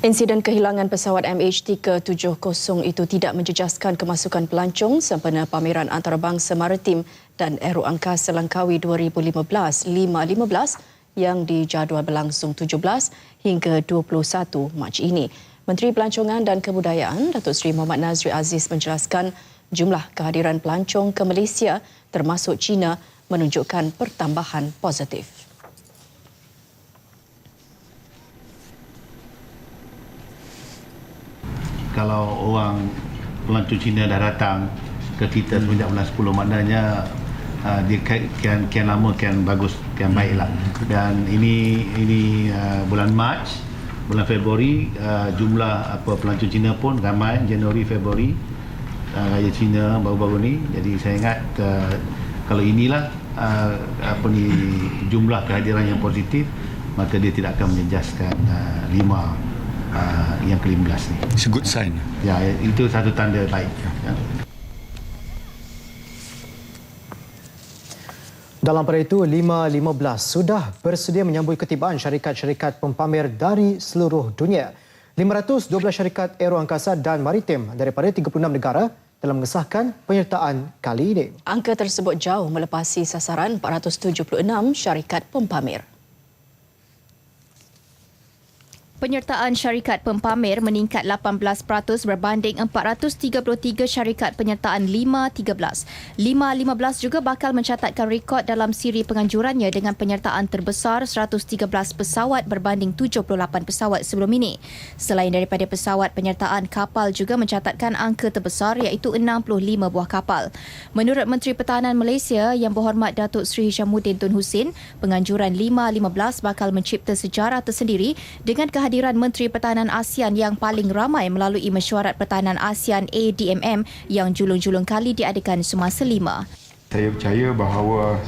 Insiden kehilangan pesawat MH370 itu tidak menjejaskan kemasukan pelancong sempena pameran antarabangsa maritim dan aero angkasa Langkawi 2015-515 yang dijadual berlangsung 17 hingga 21 Mac ini. Menteri Pelancongan dan Kebudayaan Datuk Seri Muhammad Nazri Aziz menjelaskan jumlah kehadiran pelancong ke Malaysia termasuk China menunjukkan pertambahan positif. Kalau orang pelancong Cina dah datang ke kita hmm. semenjak bulan 10 maknanya uh, dia kian, kian lama kian bagus kian baiklah dan ini ini uh, bulan Mac bulan Februari uh, jumlah apa pelancong Cina pun ramai Januari Februari uh, raya Cina baru-baru ni. Jadi saya ingat uh, kalau inilah uh, apa ni jumlah kehadiran yang positif maka dia tidak akan menjejaskan uh, lima uh, yang ke-15 ni. It's a good sign. Ya, itu satu tanda baik. Ya. Dalam pada itu, 5.15 sudah bersedia menyambut ketibaan syarikat-syarikat pempamer dari seluruh dunia. 512 syarikat aero angkasa dan maritim daripada 36 negara dalam mengesahkan penyertaan kali ini. Angka tersebut jauh melepasi sasaran 476 syarikat pempamer. Penyertaan syarikat pempamer meningkat 18% berbanding 433 syarikat penyertaan 513. 515 juga bakal mencatatkan rekod dalam siri penganjurannya dengan penyertaan terbesar 113 pesawat berbanding 78 pesawat sebelum ini. Selain daripada pesawat, penyertaan kapal juga mencatatkan angka terbesar iaitu 65 buah kapal. Menurut Menteri Pertahanan Malaysia yang berhormat Datuk Seri Hishamuddin Tun Hussein, penganjuran 515 bakal mencipta sejarah tersendiri dengan kehadiran kehadiran Menteri Pertahanan ASEAN yang paling ramai melalui mesyuarat pertahanan ASEAN ADMM yang julung-julung kali diadakan semasa lima. Saya percaya bahawa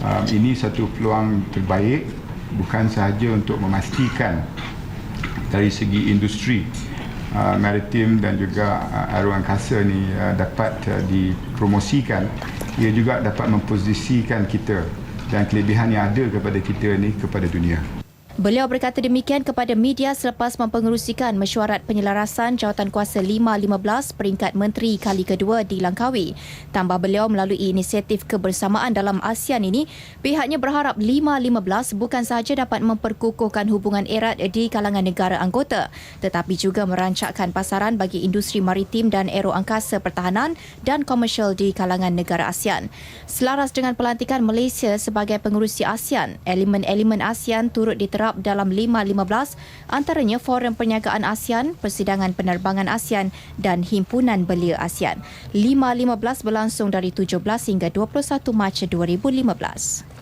um, ini satu peluang terbaik bukan sahaja untuk memastikan dari segi industri uh, maritim dan juga uh, aeroangkasa ini uh, dapat uh, dipromosikan ia juga dapat memposisikan kita dan kelebihan yang ada kepada kita ini kepada dunia. Beliau berkata demikian kepada media selepas mempengerusikan mesyuarat penyelarasan jawatan kuasa 5-15 peringkat menteri kali kedua di Langkawi. Tambah beliau melalui inisiatif kebersamaan dalam ASEAN ini, pihaknya berharap 5-15 bukan sahaja dapat memperkukuhkan hubungan erat di kalangan negara anggota, tetapi juga merancakkan pasaran bagi industri maritim dan aero angkasa pertahanan dan komersial di kalangan negara ASEAN. Selaras dengan pelantikan Malaysia sebagai pengurusi ASEAN, elemen-elemen ASEAN turut diterapkan terap dalam 515 antaranya Forum Perniagaan ASEAN, Persidangan Penerbangan ASEAN dan Himpunan Belia ASEAN. 515 berlangsung dari 17 hingga 21 Mac 2015.